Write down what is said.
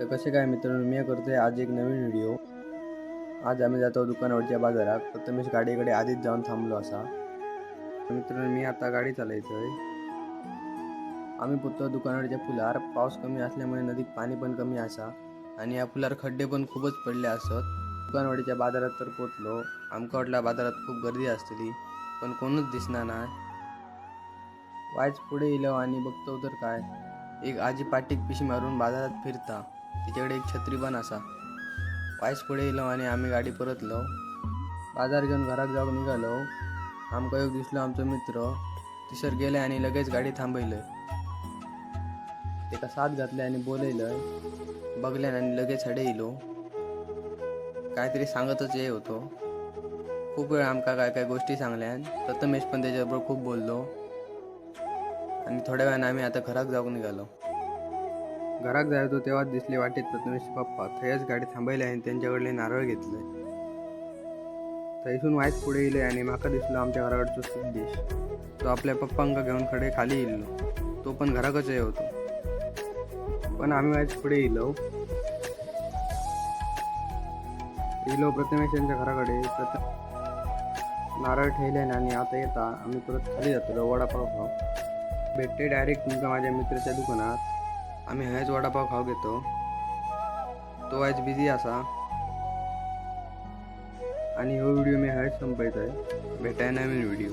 तर कसे काय मित्रांनो मी करतोय आज एक नवीन व्हिडिओ आज आम्ही जातो दुकानावरच्या बाजारात. प्रथमेश गाडीकडे आधीच जाऊन थांबलो असा मित्रांनो मी आता गाडी चालवतोय आम्ही पुतो दुकानावरच्या पुलार पाऊस कमी असल्यामुळे नदीत पाणी पण कमी असा. आणि या पुलार खड्डे पण खूपच पडले असत. दुकानवाडीच्या बाजारात तर पोचलो आमका वाटला बाजारात खूप गर्दी असतली पण कोणच दिसणार नाही. वायच पुढे इलो आणि बघतो तर काय. एक आजी पाटीक पिशी मारून बाजारात फिरता. तिच्याकडे एक छत्री पण असा. पायस पुढे येलो आणि आम्ही गाडी परतलो. बाजार घेऊन घरात जाऊक निघालो. आमका एक दिसलो आमचो मित्र. तिसर गेले आणि लगेच गाडी थांबयलं तेका साथ घातले आणि बोलयलं बघल्यान आणि लगेच हडे येलो. काहीतरी सांगतच हे होतो. खूप वेळ आमका काय काय गोष्टी सांगल्यान प्रथमेश पण त्याच्याबरोबर खूप बोललो. आणि थोड्या वेळानं आम्ही आता घरात जाऊन निघालो. घरात जायचो तेव्हाच दिसले वाटेत प्रथमेश पप्पा. थयच गाडी थांबयली आणि त्यांच्याकडले नारळ घेतले. थंयसून वायच पुढे येले आणि माका दिसलो आमच्या घराकडचो सिद्धेश. तो आपल्या पप्पांका घेऊन खडे खाली येयलो तो पण घराकच होतो. पण आम्ही वायच पुढे येलो येलो प्रथमेश यांच्या घराकडे. प्रथम नारळ ठेवल्याने आणि आता येता आम्ही परत खाली जातो वडापाव खाऊ भेटते डायरेक्ट तुमचा माझ्या मित्राच्या दुकानात. आम्ही हयच वडापाव खाव घेतो. तो आज बिझी असा. आणि हो व्हिडिओ मी हयच आहे भेटाय नवीन व्हिडिओ